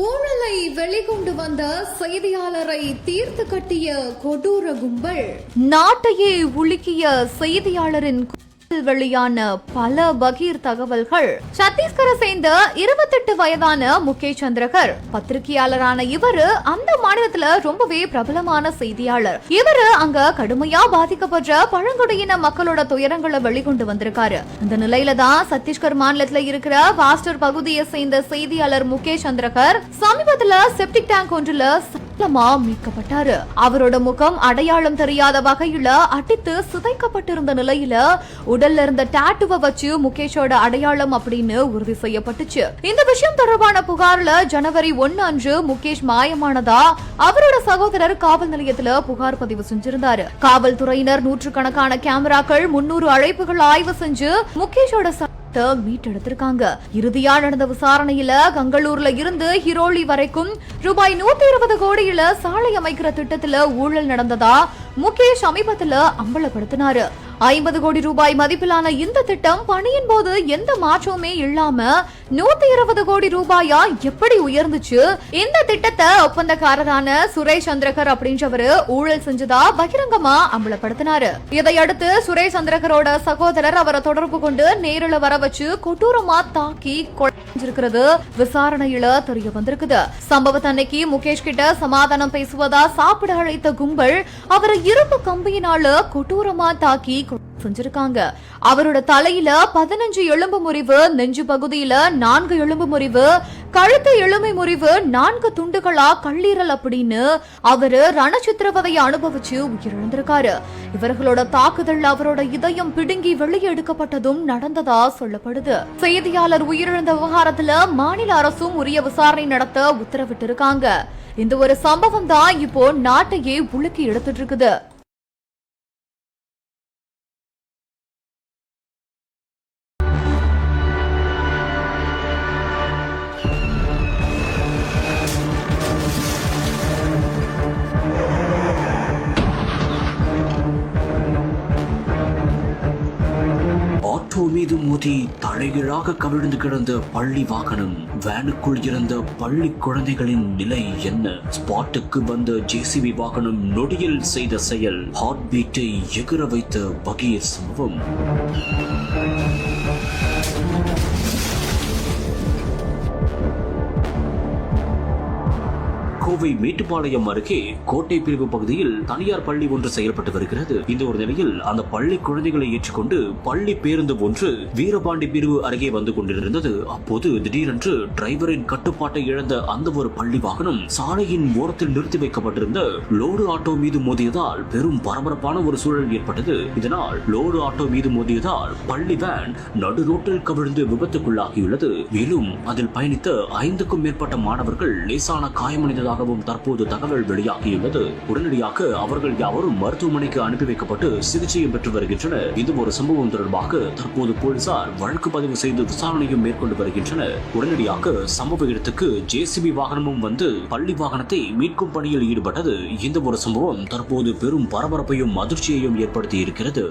ஊழலை வெளிக்கொண்டு வந்த செய்தியாளரை தீர்த்து கட்டிய கொடூர கும்பல். நாட்டையே உலுக்கிய செய்தியாளரின் வெளியான பல பகீர் தகவல்கள். சத்தீஸ்கரை சேர்ந்த இருபத்தெட்டு வயதான முகேஷ் சந்திரகர் பத்திரிகையாளரான இவரு அந்த மாநிலத்துல ரொம்பவே பிரபலமான செய்தியாளர். இவரு அங்க கடுமையா பாதிக்கப்படுற பழங்குடியின மக்களோட துயரங்களை வெளிக்கொண்டு வந்திருக்காரு. இந்த நிலையில தான் சத்தீஸ்கர் மாநிலத்துல இருக்கிற வாஸ்டர் பகுதியை சேர்ந்த செய்தியாளர் முகேஷ் சந்திரகர் சமீபத்துல செப்டிக் டேங்க் ஒன்றுல மொத்தமா மீட்கப்பட்டாரு. அவரோட முகம் அடையாளம் தெரியாத வகையில அடித்து சிதைக்கப்பட்டிருந்த நிலையில உடல்ல இருந்த டாட்டுவை வச்சு முகேஷோட அடையாளம் அப்படின்னு உறுதி செய்யப்பட்டுச்சு. இந்த விஷயம் தொடர்பான புகார்ல ஜனவரி ஒன்னு அன்று முகேஷ் மாயமானதா அவரோட சகோதரர் காவல் நிலையத்துல புகார் பதிவு செஞ்சிருந்தாரு. காவல்துறையினர் நூற்றுக்கணக்கான கேமராக்கள் முன்னூறு அழைப்புகள் ஆய்வு செஞ்சு முகேஷோட ச- த மீட்டெடுத்திருக்காங்க இறுதியா நடந்த விசாரணையில கங்களூர்ல இருந்து ஹிரோலி வரைக்கும் ரூபாய் நூத்தி இருபது கோடியில சாலை அமைக்கிற திட்டத்துல ஊழல் நடந்ததா முகேஷ் சமீபத்துல அம்பலப்படுத்தினாரு. ஐம்பது கோடி ரூபாய் மதிப்பிலான இந்த திட்டம் பணியின் போது எந்த மாற்றமுமே இல்லாம நூத்தி இருபது கோடி ரூபாயா எப்படி உயர்ந்துச்சு? இந்த திட்டத்தை ஒப்பந்தக்காரரான சுரேஷ் சந்திரகர் அப்படின்றவரு ஊழல் செஞ்சதா பகிரங்கமா அம்பலப்படுத்தினாரு. இதையடுத்து சுரேஷ் சந்திரகரோட சகோதரர் அவரை தொடர்பு கொண்டு நேரில் வர வச்சு கொடூரமா தாக்கி இருக்கிறது விசாரணையில தெரிய வந்திருக்குது. சம்பவத்தன்னைக்கு முகேஷ் கிட்ட சமாதானம் பேசுவதா சாப்பிட அழைத்த கும்பல் அவரை இரும்பு கம்பியினால கொடூரமா தாக்கி செஞ்சிருக்காங்க. அவரோட தலையில பதினஞ்சு எலும்பு முறிவு நெஞ்சு பகுதியில நான்கு எலும்பு முறிவு கழுத்து எலும்பை முறிவு நான்கு துண்டுகளா கல்லீரல் அப்படின்னு அவரு ரணச்சித்திரவதையை அனுபவிச்சு உயிரிழந்திருக்காரு. இவர்களோட தாக்குதல் அவரோட இதயம் பிடுங்கி வெளியே எடுக்கப்பட்டதும் நடந்ததா சொல்லப்படுது. செய்தியாளர் உயிரிழந்த விவகாரத்துல மாநில அரசும் உரிய விசாரணை நடத்த உத்தரவிட்டிருக்காங்க. இந்த ஒரு சம்பவம் தான் இப்போ நாட்டையே உலுக்கி எடுத்துட்டு இருக்குது. ஆட்டோ மீது மோதி தலைகீழாக கவிழ்ந்து கிடந்த பள்ளி வாகனம் வேனுக்குள் இருந்த பள்ளி குழந்தைகளின் நிலை என்ன? ஸ்பாட்டுக்கு வந்த ஜேசிபி வாகனம் நொடியில் செய்த செயல் ஹார்ட் பீட்டை எகிற வைத்த பகீர் சம்பவம். கோவை மேட்டுப்பாளையம் அருகே கோட்டை பிரிவு பகுதியில் தனியார் பள்ளி ஒன்று செயல்பட்டு வருகிறது. இந்த ஒரு நிலையில் அந்த பள்ளி குழந்தைகளை ஏற்றுக்கொண்டு பள்ளி பேருந்து ஒன்று வீரபாண்டி பிரிவு அருகே வந்து கொண்டிருந்தது. அப்போது திடீரென்று டிரைவரின் கட்டுப்பாட்டை இழந்த அந்த ஒரு பள்ளி வாகனம் சாலையின் ஓரத்தில் நிறுத்தி வைக்கப்பட்டிருந்த லோடு ஆட்டோ மீது மோதியதால் பெரும் பரபரப்பான ஒரு சூழல் ஏற்பட்டது. இதனால் லோடு ஆட்டோ மீது மோதியதால் பள்ளி வேன் நடு ரோட்டில் கவிழ்ந்து விபத்துக்குள்ளாகியுள்ளது. மேலும் அதில் பயணித்த ஐந்துக்கும் மேற்பட்ட மாணவர்கள் லேசான காயமடைந்ததாக காயமடைந்ததாகவும் தற்போது தகவல் வெளியாகியுள்ளது. உடனடியாக அவர்கள் யாவரும் மருத்துவமனைக்கு அனுப்பி வைக்கப்பட்டு சிகிச்சையும் பெற்று வருகின்றனர். இது ஒரு சம்பவம் தொடர்பாக தற்போது போலீசார் வழக்கு பதிவு செய்து விசாரணையும் மேற்கொண்டு வருகின்றனர். உடனடியாக சம்பவ இடத்துக்கு ஜேசிபி வாகனமும் வந்து பள்ளி வாகனத்தை மீட்கும் பணியில் ஈடுபட்டது. இந்த ஒரு சம்பவம் தற்போது பெரும் பரபரப்பையும் அதிர்ச்சியையும் ஏற்படுத்தி இருக்கிறது